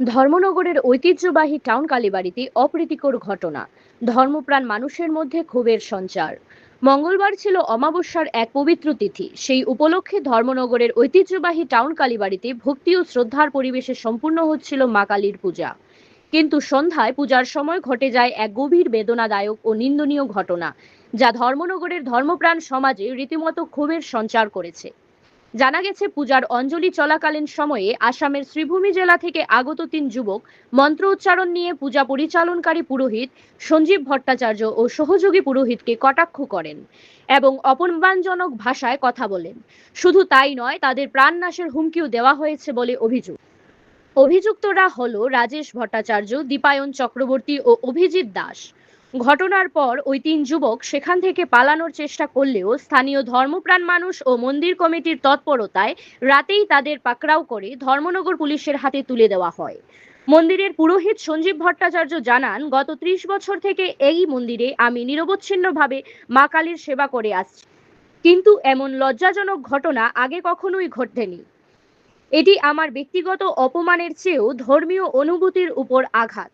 ধর্মনগরের ঐতিহ্যবাহী টাউন কালীবাড়িতে অপ্রীতিকর ঘটনা। ধর্মপ্রাণ মানুষের মধ্যে ক্ষোভের সঞ্চার। মঙ্গলবার ছিল অমাবস্যার এক পবিত্র তিথি। সেই উপলক্ষে ধর্মনগরের ঐতিহ্যবাহী টাউন কালীবাড়িতে ভক্তি ও শ্রদ্ধার পরিবেশে সম্পূর্ণ হচ্ছিল মা কালীর পূজা। কিন্তু সন্ধ্যায় পূজার সময় ঘটে যায় এক গভীর বেদনাদায়ক ও নিন্দনীয় ঘটনা, যা ধর্মনগরের ধর্মপ্রাণ সমাজে রীতিমতো ক্ষোভের সঞ্চার করেছে। জানা গেছে, পূজার অঞ্জলি চলাকালীন সময়ে আসামের শ্রীভূমি জেলা থেকে আগত তিন যুবক মন্ত্র উচ্চারণ নিয়ে পূজা পরিচালনকারী পুরোহিত সঞ্জীব ভট্টাচার্য ও সহযোগী পুরোহিতকে কটাক্ষ করেন এবং অপমানজনক ভাষায় কথা বলেন। শুধু তাই নয়, তাদের প্রাণনাশের হুমকিও দেওয়া হয়েছে বলে অভিযোগ। অভিযুক্তরা হলো রাজেশ ভট্টাচার্য, দীপায়ন চক্রবর্তী ও অভিজিৎ দাস। ঘটনার পর ওই তিন যুবক সেখান থেকে পালানোর চেষ্টা করলেও স্থানীয় ধর্মপ্রাণ মানুষ ও মন্দির কমিটির তৎপরতায় রাতেই তাদের পাকড়াও করে ধর্মনগর পুলিশের হাতে তুলে দেওয়া হয়। মন্দিরের পুরোহিত সঞ্জীব ভট্টাচার্য জানান, গত ত্রিশ বছর থেকে এই মন্দিরে আমি নিরবচ্ছিন্নভাবে মা কালীর সেবা করে আসছি। কিন্তু এমন লজ্জাজনক ঘটনা আগে কখনোই ঘটেনি। এটি আমার ব্যক্তিগত অপমানের চেয়েও ধর্মীয় অনুভূতির উপর আঘাত।